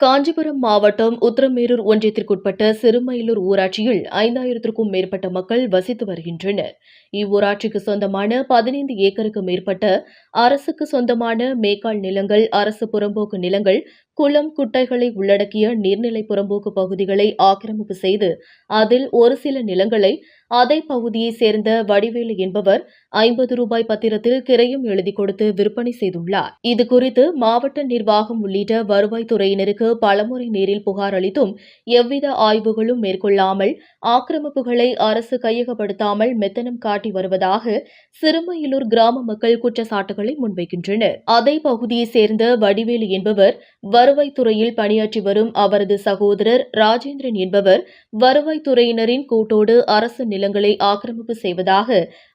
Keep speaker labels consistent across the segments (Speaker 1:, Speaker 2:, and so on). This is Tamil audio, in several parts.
Speaker 1: காஞ்சிபுரம் மாவட்டம் உத்திரமேரூர் ஒன்றியத்திற்குட்பட்ட சிறுமயிலூர் ஊராட்சியில் ஐந்தாயிரத்திற்கும் மேற்பட்ட மக்கள் வசித்து வருகின்றனர். இவ்வூராட்சிக்கு சொந்தமான பதினைந்து ஏக்கருக்கு மேற்பட்ட அரசுக்கு சொந்தமான மேக்கால் நிலங்கள் அரசு புறம்போக்கு நிலங்கள் குளம் குட்டைகளை உள்ளடக்கிய நீர்நிலை புறம்போக்கு பகுதிகளை ஆக்கிரமிப்பு செய்து அதில் ஒரு சில நிலங்களை அதே பகுதியைச் சேர்ந்த வடிவேலு என்பவர் ஐம்பது ரூபாய் பத்திரத்தில் கிரையும் எழுதி கொடுத்து விற்பனை செய்துள்ளார். இதுகுறித்து மாவட்ட நிர்வாகம் உள்ளிட்ட வருவாய்த்துறையினருக்கு பலமுறை நேரில் புகார் அளித்தும் எவ்வித ஆய்வுகளும் மேற்கொள்ளாமல் ஆக்கிரமிப்புகளை அரசு கையகப்படுத்தாமல் மெத்தனம் காட்டி வருவதாக சிறுமயிலூர் கிராம மக்கள் குற்றச்சாட்டுகளை முன்வைக்கின்றனர். அதே பகுதியைச் சேர்ந்த வடிவேலு என்பவர் வருவாய்த்துறையில் பணியாற்றி வரும் அவரது சகோதரர் ராஜேந்திரன் என்பவர் வருவாய்த்துறையினரின் கூட்டோடு அரசு நிலங்களை ஆக்கிரமிப்பு செய்வதாக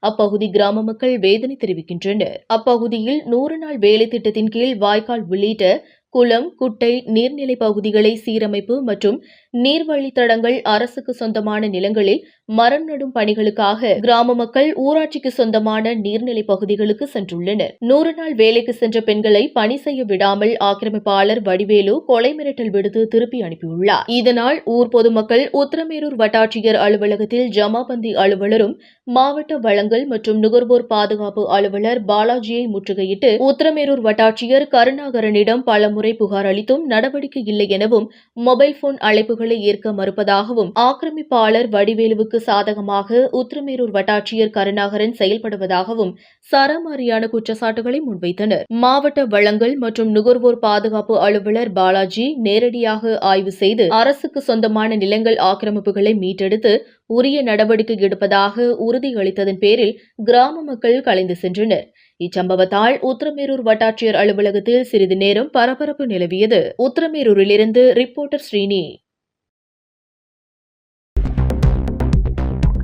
Speaker 1: அப்பகுதி கிராம மக்கள் வேதனை தெரிவிக்கின்றனர். அப்பகுதியில் நூறு நாள் வேலை திட்டத்தின் கீழ் வாய்க்கால் உள்ளிட்ட குளம் குட்டை நீர்நிலை பகுதிகளை சீரமைப்பு மற்றும் நீர்வழித்தடங்கள் அரசுக்கு சொந்தமான நிலங்களில் மரம் நடும் பணிகளுக்காக கிராம மக்கள் ஊராட்சிக்கு சொந்தமான நீர்நிலை பகுதிகளுக்கு சென்றுள்ளனர். நூறு நாள் வேலைக்கு சென்ற பெண்களை பணி செய்ய விடாமல் ஆக்கிரமிப்பாளர் வடிவேலு கொலை மிரட்டல் விடுத்து திருப்பி அனுப்பியுள்ளார். இதனால் ஊர் பொதுமக்கள் உத்தரமேரூர் வட்டாட்சியர் அலுவலகத்தில் ஜமாபந்தி அலுவலரும் மாவட்ட வழங்கல் மற்றும் நுகர்வோர் பாதுகாப்பு அலுவலர் பாலாஜியை முற்றுகையிட்டு உத்தரமேரூர் வட்டாட்சியர் கருணாகரனிடம் பலமுறை புகார் அளித்தும் நடவடிக்கை இல்லை எனவும் மொபைல் போன் அழைப்புகள் ஏற்க மறுப்பதாகவும் ஆக்கிரமிப்பாளர் வடிவேலுவுக்கு சாதகமாக உத்திரமேரூர் வட்டாட்சியர் கருணாகரன் செயல்படுவதாகவும் சரமாரியான குற்றச்சாட்டுகளை முன்வைத்தனர். மாவட்ட வளங்கள் மற்றும் நுகர்வோர் பாதுகாப்பு அலுவலர் பாலாஜி நேரடியாக ஆய்வு செய்து அரசுக்கு சொந்தமான நிலங்கள் ஆக்கிரமிப்புகளை மீட்டெடுத்து உரிய நடவடிக்கை எடுப்பதாக உறுதியளித்ததன் பேரில் கிராம மக்கள் கலைந்து சென்றனர். இச்சம்பவத்தால் உத்தரமேரூர் வட்டாட்சியர் அலுவலகத்தில் சிறிது நேரம் பரபரப்பு நிலவியது. உத்தரமேரூரிலிருந்து ரிப்போர்ட்டர் ஸ்ரீனி.